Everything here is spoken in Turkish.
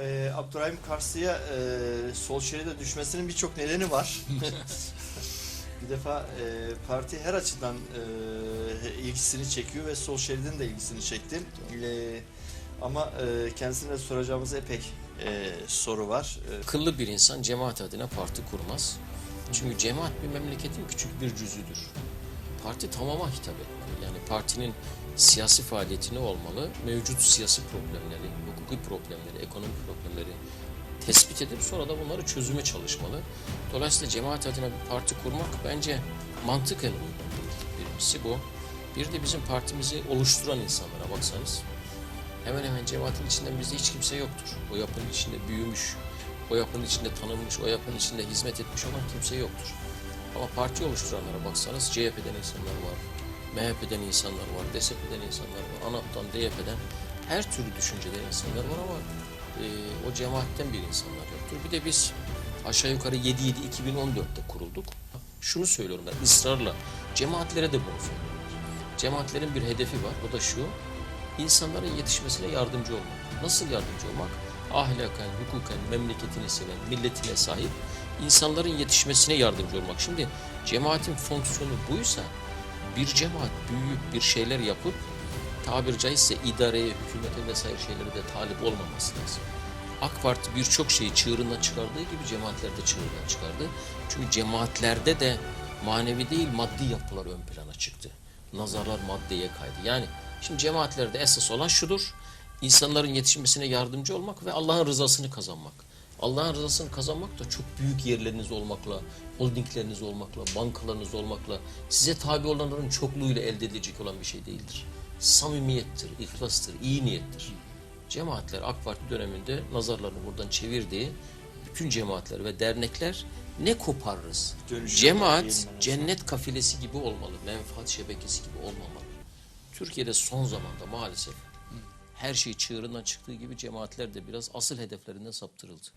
Ee, Abdurrahim Karslı'ya e, sol şeride düşmesinin birçok nedeni var. bir defa e, parti her açıdan e, ilgisini çekiyor ve sol şeridin de ilgisini çekti. E, ama e, kendisine soracağımız epey e, soru var. E, Akıllı bir insan cemaat adına parti kurmaz. Çünkü cemaat bir memleketin küçük bir cüzüdür. Parti tamama hitap etmeli. Yani partinin siyasi faaliyeti ne olmalı? Mevcut siyasi problemleri, hukuki problemleri, ekonomik problemleri tespit edip sonra da bunları çözüme çalışmalı. Dolayısıyla cemaat adına bir parti kurmak bence mantıken uygun değil. Birincisi bu. Bir de bizim partimizi oluşturan insanlara baksanız hemen hemen cemaatin içinden bizde hiç kimse yoktur. O yapının içinde büyümüş, o yapının içinde tanınmış, o yapının içinde hizmet etmiş olan kimse yoktur. Ama parti oluşturanlara baksanız CHP'den insanlar var, MHP'den insanlar var, DSP'den insanlar var, ANAP'tan, DYP'den her türlü düşünceden insanlar var ama e, o cemaatten bir insanlar yoktur. Bir de biz aşağı yukarı 7-7-2014'te kurulduk. Şunu söylüyorum ben ısrarla, cemaatlere de bunu söylüyorum. Cemaatlerin bir hedefi var, o da şu, insanların yetişmesine yardımcı olmak. Nasıl yardımcı olmak? Ahlaken, hukuken, memleketini seven, milletine sahip insanların yetişmesine yardımcı olmak. Şimdi cemaatin fonksiyonu buysa bir cemaat büyüyüp bir şeyler yapıp tabir caizse idareye, hükümete vesaire şeylere de talip olmaması lazım. AK Parti birçok şeyi çığırından çıkardığı gibi cemaatler de çığırından çıkardı. Çünkü cemaatlerde de manevi değil maddi yapılar ön plana çıktı. Nazarlar maddeye kaydı. Yani şimdi cemaatlerde esas olan şudur. İnsanların yetişmesine yardımcı olmak ve Allah'ın rızasını kazanmak. Allah'ın rızasını kazanmak da çok büyük yerleriniz olmakla, holdingleriniz olmakla, bankalarınız olmakla, size tabi olanların çokluğuyla elde edilecek olan bir şey değildir. Samimiyettir, ihlastır, iyi niyettir. Cemaatler AK Parti döneminde nazarlarını buradan çevirdiği bütün cemaatler ve dernekler ne koparırız? Dönüşüm Cemaat cennet kafilesi gibi olmalı, menfaat şebekesi gibi olmamalı. Türkiye'de son zamanda maalesef her şey çığırından çıktığı gibi cemaatler de biraz asıl hedeflerinden saptırıldı.